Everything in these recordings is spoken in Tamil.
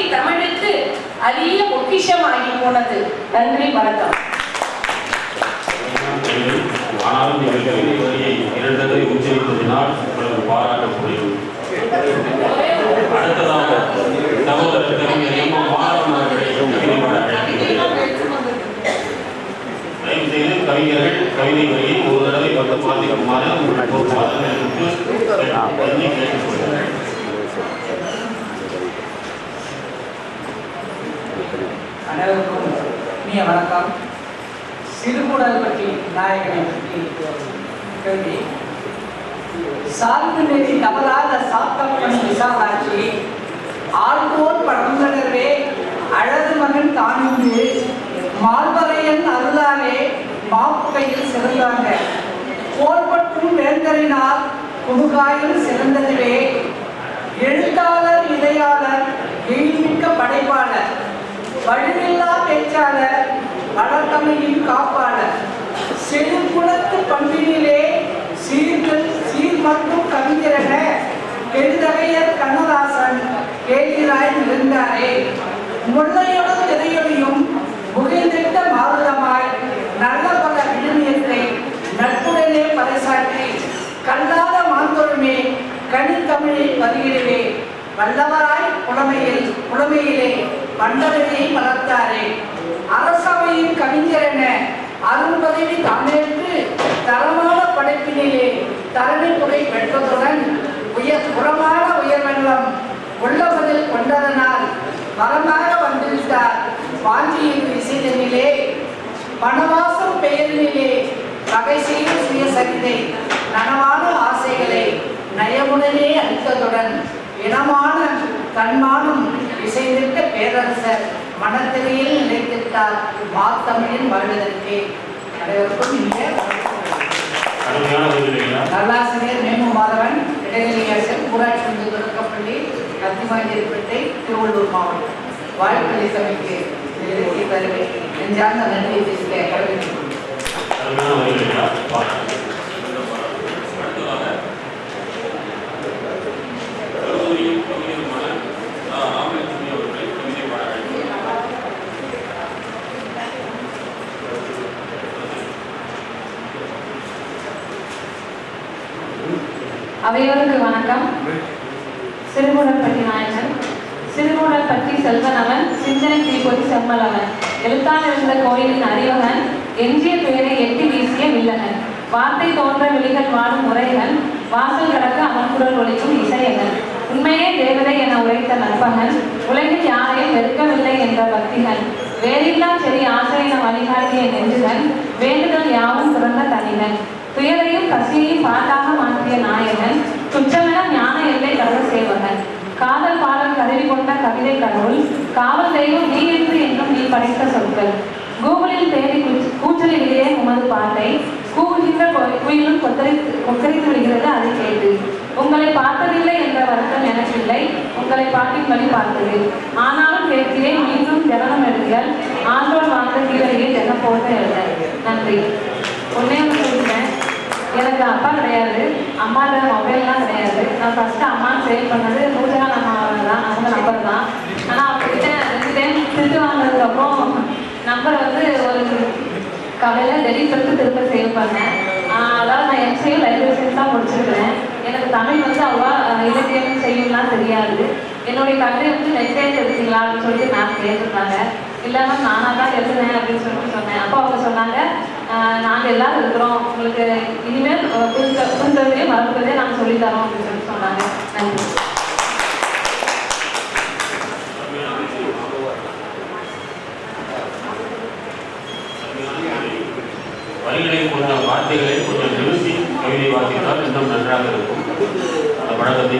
பக்தி தமிழுக்கு அரிய பொக்கிஷமாகி போனது. நன்றி வணக்கம். ஆனாலும் கவிதை வரியை இரண்டு உச்சரிப்பதினால் உங்களுக்கு பாராட்ட முடியும் அடுத்ததாக சகோதரர் கவிஞர் எம் எம் அவர்களை தயவு செய்து கவிஞர்கள் கவிதை வரியை ஒரு தடவை மட்டும் வாசிக்குமாறு ஒரு பாதங்களுக்கு இனிய வணக்கம். சிறுகுடல் பற்றி நாயகனை பற்றி கேள்வி. சார்பு நெறி தவறாத சாத்தப்பன் விசாலாட்சி. ஆள்போர் பழந்தனர்வே அழகு மகன் தானிந்து மால்வரையன் அருளாலே மாப்புகையில் சிறந்தாங்க. போர்பற்றும் வேந்தரினால் குமுகாயில் சிறந்ததுவே. எழுத்தாளர் இதையாளர் எழில்மிக்க படைப்பாளர். வலுவில்லா பேச்சாளர் வளர்த்தமையின் காப்பாளர் செழுகுலத்து பண்பினிலே சீர்கள் சீர் மற்றும் கவிஞரென எழுதகையர் கண்ணதாசன் கேள்விராய் இருந்தாரே முல்லையோடும் திரையொலியும் முகிழ்ந்திட்ட மாறுதமாய் நல்ல பல விழுமியத்தை நட்புடனே பறைசாற்றி கல்லாத மாந்தொழுமே கனித்தமிழை பதியிடுவே வல்லவராய் புலமையில் புலமையிலே மண்டலத்தை வளர்த்தாரே. அரசவையின் கவிஞர் என அருள்பதவி தமிழுக்கு தரமான படைப்பினிலே தரணி புகை பெற்றதுடன் உயர் புறமான உயர்வெல்லாம் உள்ளபதில் கொண்டதனால் வரமாக வந்திருந்தார். பாஞ்சியின் இசைதனிலே பணவாசம் பெயரினிலே வகை செய்யும் சுயசரிதை நனவான ஆசைகளை நயமுடனே அளித்ததுடன் இனமான தன்மானம் இசைந்திட்ட பேரரசர் மனத்திரையில் நிலைத்திட்டார் மாத்தமிழின் வாழ்வதற்கே அனைவருக்கும் வரிகளையா நல்லாசிரியர் மேமு மாதவன் இடைநிலையாசர் ஊராட்சி ஒன்றிய தொடக்கப்பள்ளி அத்திமாஞ்சேரிப்பேட்டை திருவள்ளூர் மாவட்டம். வாழ்க்கை நெஞ்சார்ந்த நன்றியை தெரிவிக்க கடமைப்பட்டுள்ளேன். அவையோருக்கு வணக்கம். சிறுகுடற்பட்டி நாயகன் சிறுகுடற்பட்டி செல்வனவன் சிந்தனை தீப்பொறி செம்மலவன். எழுத்தான் இருந்த கோயிலின் அறிவகன் எஞ்சிய பெயரை எட்டி வீசிய வில்லகன். வார்த்தை தோன்ற விழிகள் வாடும் முறைகள் வாசல் கடக்க அமர்குரல் ஒழிக்கும் இசையகன். உண்மையே தேவதை என உரைத்த நற்பகன் உலகில் யாரையும் வெறுக்கவில்லை என்ற பக்திகன். வேறில்லா செடி ஆசிரியன வழிகாட்டிய நெஞ்சுகன் வேண்டுதல் யாவும் துறந்த தனிகன். துயரையும் பசியையும் பாட்டாக மாற்றிய நாயகன் துச்சமென ஞான எல்லை கருத சேவகன். காதல் பாடல் கருவி கொண்ட கவிதை கடவுள் காவல் தெய்வம் நீ என்று என்றும் நீ படைத்த சொற்கள். கூகுளில் தேடி கூச்சலிலேயே உமது பாட்டை கூவுகின்ற குயிலும் கொத்தரித்து கொக்கரித்து விடுகிறது அதை கேட்டு. உங்களை பார்த்ததில்லை என்ற வருத்தம் எனக்கில்லை உங்களை பாட்டின் வழி பார்த்தது. ஆனாலும் கேட்கிறேன் மீண்டும் ஜனனம் எழுதுகள் ஆண்டோர் வாழ்ந்த கீழே ஜன போன்ற எழுத. நன்றி. ஒன்னே எனக்கு அப்பா கிடையாது. அம்மாட்ட மொபைல்லாம் கிடையாது. நான் ஃபர்ஸ்ட் அம்மா சேவ் பண்ணது நூறுஜான் அம்மா தான். அந்த நம்பர் தான். ஆனால் அவங்ககிட்ட ரெண்டு டைம் திருட்டு வாங்கினதுக்கப்புறம் நம்பர் வந்து ஒரு கடையில் டெலிட் பண்ணிட்டு திரும்ப சேவ் பண்ணேன். அதாவது நான் எம்சியும் லைப்ரரி தான் முடிச்சிருக்கிறேன். எனக்கு தமிழ் வந்து அவ்வளோ இலக்கியம் செய்யும்லாம் தெரியாது. என்னுடைய கவிதை வந்து நெக்ஸ்ட் எடுத்தீங்களா அப்படின்னு சொல்லிட்டு மேம் கேட்டிருந்தாங்க. இல்லாம நானாக தான் எழுதுனேன் அப்படின்னு சொல்லிட்டு சொன்னேன். அப்போ அவங்க சொன்னாங்க ஆஹ், நாங்க எல்லாரும் இருக்கிறோம். உங்களுக்கு இனிமேல் புரிந்த புரிந்ததே மறந்ததே நாங்கள் சொல்லித்தரோம் அப்படின்னு சொல்லிட்டு சொன்னாங்க. நன்றி. வரிகளை கொஞ்சம் வார்த்தைகளை கொஞ்சம் நிறுத்தி கவிதை வாசித்தால் இன்னும் நன்றாக இருக்கும் அந்த பழக்கத்தை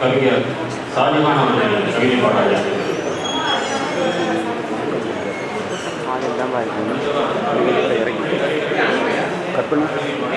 கவிஞர். ஷாஜகான் அவர்கள் கவிதை கற்பனை.